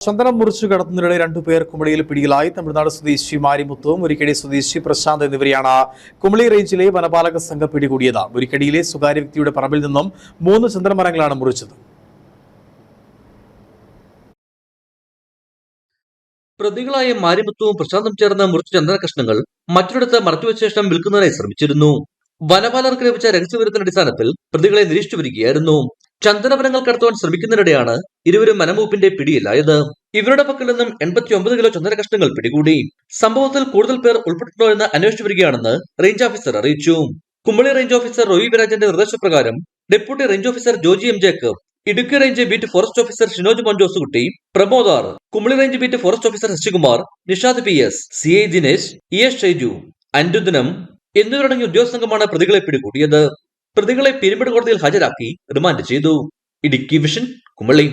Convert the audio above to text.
ചന്ദനം മുറിച്ചു കടത്തുന്നതിനിടെ രണ്ടുപേർ കുമളിയിൽ പിടിയിലായി. തമിഴ്നാട് സ്വദേശി മാരിമുത്തുവും മുരിക്കടി സ്വദേശി പ്രശാന്ത് എന്നിവരെയാണ് കുമളി റേഞ്ചിലെ വനപാലക സംഘം പിടികൂടിയത്. മുരിക്കടിയിലെ സ്വകാര്യ വ്യക്തിയുടെ പറമ്പിൽ നിന്നും മൂന്ന് ചന്ദ്രമരങ്ങളാണ് മുറിച്ചത്. പ്രതികളായ മാരിമുത്തുവും പ്രശാന്തും ചേർന്ന മുറിച്ച ചന്ദന കഷ്ണങ്ങൾ മറ്റൊരിടത്ത് മറച്ചുവെച്ച ശേഷം വിൽക്കുന്നതിനായി ശ്രമിച്ചിരുന്നു. വനപാലർക്ക് ലഭിച്ച രഹസ്യവിവരത്തിന്റെ അടിസ്ഥാനത്തിൽ പ്രതികളെ നിരീക്ഷിച്ചു വരികയായിരുന്നു. ചന്ദനവനങ്ങൾ കടത്തുവാൻ ശ്രമിക്കുന്നതിനിടെയാണ് ഇരുവരും മനമൂപ്പിന്റെ പിടിയിലായത്. ഇവരുടെ പക്കൽ നിന്നും എൺപത്തി ഒമ്പത് കിലോ ചന്ദന കഷ്ണങ്ങൾ പിടികൂടി. സംഭവത്തിൽ കൂടുതൽ പേർ ഉൾപ്പെട്ടിട്ടുണ്ടോ എന്ന് അന്വേഷിച്ചു വരികയാണെന്ന് റേഞ്ച് ഓഫീസർ അറിയിച്ചു. കുമ്പളി റേഞ്ച് ഓഫീസർ റോയി വിരാജന്റെ നിർദ്ദേശപ്രകാരം deputy range officer Joji M Jacob Idukki range beat forest officer Shinoj മോൻജോസുകുട്ടി പ്രമോദാർ Kumily range beat forest officer Sasikumar Nishad P S C I Dinesh E S Shaiju അൻഡുദിനം എന്നിവരടങ്ങിയ ഉദ്യോഗസംഘമാണ് പ്രതികളെ പിടികൂടിയത്. പ്രതികളെ പിരിമിഡ് കോടതിയിൽ ഹാജരാക്കി റിമാൻഡ് ചെയ്തു. ഇടുക്കി വിഷൻ കുമളി.